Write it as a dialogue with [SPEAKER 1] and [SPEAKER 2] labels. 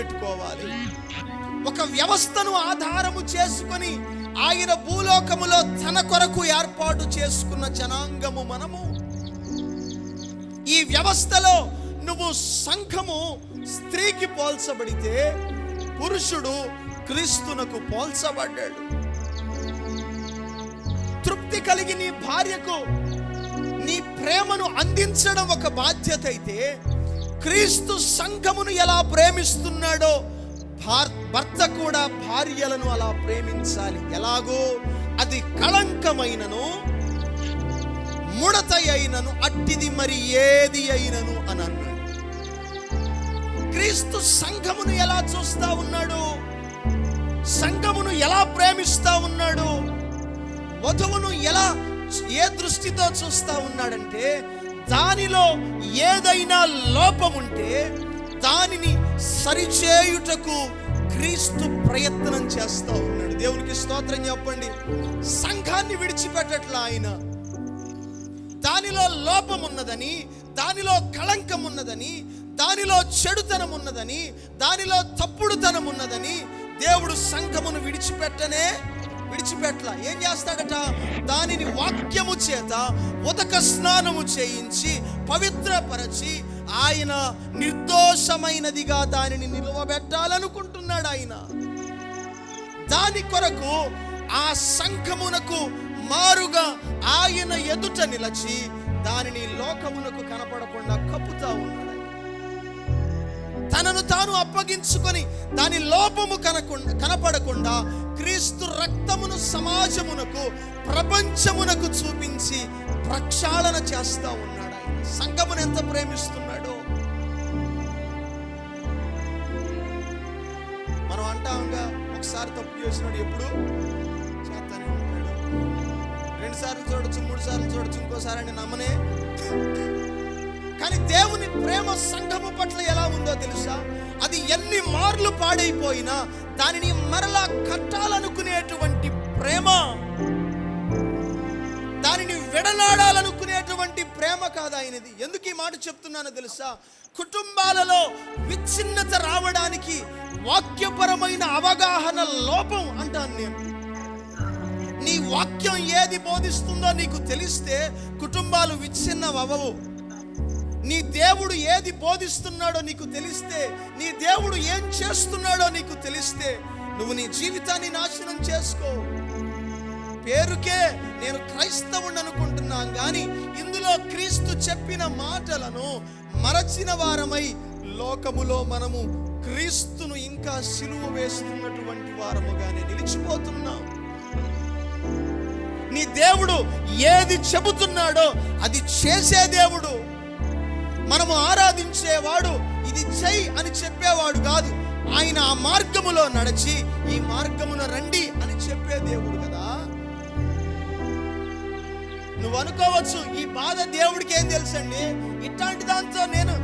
[SPEAKER 1] పెట్టుకోవాలి ఒక వ్యవస్థను ఆధారము చేసుకొని ఆయన భూలోకములో తన కొరకు ఏర్పాటు చేసుకున్న జనాంగము మనము. ఈ వ్యవస్థలో నువ్వు సంఘము స్త్రీకి పోల్చబడితే పురుషుడు క్రీస్తునకు పోల్చబడ్డాడు. తృప్తి కలిగి నీ భార్యకు నీ ప్రేమను అందించడం ఒక బాధ్యత అయితే క్రీస్తు సంఘమును ఎలా ప్రేమిస్తున్నాడో భర్త కూడా భార్యలను అలా ప్రేమించాలి. ఎలాగో? అది కళంకమైనను ముడత అయినను అట్టిది మరి ఏది అయినను అని అన్నాడు. క్రీస్తు సంఘమును ఎలా చూస్తా ఉన్నాడు? సంఘమును ఎలా ప్రేమిస్తా ఉన్నాడు? వధువును ఎలా ఏ దృష్టితో చూస్తా ఉన్నాడంటే దానిలో ఏదైనా లోపముంటే దానిని సరిచేయుటకు క్రీస్తు ప్రయత్నం చేస్తా ఉన్నాడు. దేవునికి స్తోత్రం చెప్పండి. సంఘాన్ని విడిచిపెట్టట్లా ఆయన. దానిలో లోపం ఉన్నదని దానిలో కళంకం ఉన్నదని దానిలో చెడుతనం ఉన్నదని దానిలో తప్పుడుతనం ఉన్నదని దేవుడు సంఘమును విడిచిపెట్టనే విడిచిపెట్టల ఏం చేస్తాడట? దానిని వాక్యము చేత ఉదక స్నానము చేయించి పవిత్రపరచి ఆయన నిర్దోషమైనదిగా దానిని నిలవబెట్టాలనుకుంటున్నాడు ఆయన. దాని కొరకు ఆ సంఘమునకు మారుగా ఆయన ఎదుట నిలచి దానిని లోకమునకు కనపడకుండా కప్పుతా ఉన్నాడు తనను తాను అప్పగించుకొని దాని లోపము కనకుండా కనపడకుండా క్రీస్తు రక్తమును సమాజమునకు ప్రపంచమునకు చూపించి ప్రక్షాళన చేస్తా ఉన్నాడు ఆయన. సంఘమును ఎంత ప్రేమిస్తున్నాడో. మనం అంటాంగా ఒకసారి తప్పు చేసినాడు ఎప్పుడు? చేస్తానే ఉంటాడు. రెండు సార్లు చూడొచ్చు మూడు సార్లు చూడొచ్చు ఇంకోసారి అని నమ్మనే. కానీ దేవుని ప్రేమ సంఘము పట్ల ఎలా ఉందో తెలుసా? అది ఎన్ని మార్లు పాడైపోయినా దానిని మరలా కట్టాలనుకునేటువంటి ప్రేమ. దానిని విడనాడాలనుకునేటువంటి ప్రేమ కాదు ఆయనది. ఎందుకు ఈ మాట చెప్తున్నానో తెలుసా? కుటుంబాలలో విచ్ఛిన్నత రావడానికి వాక్యపరమైన అవగాహన లోపం అంటాను నేను. నీ వాక్యం ఏది బోధిస్తుందో నీకు తెలిస్తే కుటుంబాలు విచ్ఛిన్నం అవ్వవు నీ దేవుడు ఏది బోధిస్తున్నాడో నీకు తెలిస్తే నీ దేవుడు ఏం చేస్తున్నాడో నీకు తెలిస్తే నువ్వు నీ జీవితాన్ని నాశనం చేసుకో. పేరుకే నేను క్రైస్తవుని అనుకుంటున్నాను కానీ ఇందులో క్రీస్తు చెప్పిన మాటలను మరచిన వారమై లోకములో మనము క్రీస్తును ఇంకా సిలువ వేస్తున్నటువంటి వారముగానే నిలిచిపోతున్నాం. నీ దేవుడు ఏది చెబుతున్నాడో అది చేసే దేవుడు. మనము ఆరాధించేవాడు ఇది చెయ్యి అని చెప్పేవాడు కాదు. ఆయన ఆ మార్గములో నడిచి ఈ మార్గమున రండి అని చెప్పే దేవుడు కదా. నువ్వు అనుకోవచ్చు ఈ బాధ దేవుడికి ఏం తెలుసండి? ఇట్లాంటి దాంతో నేను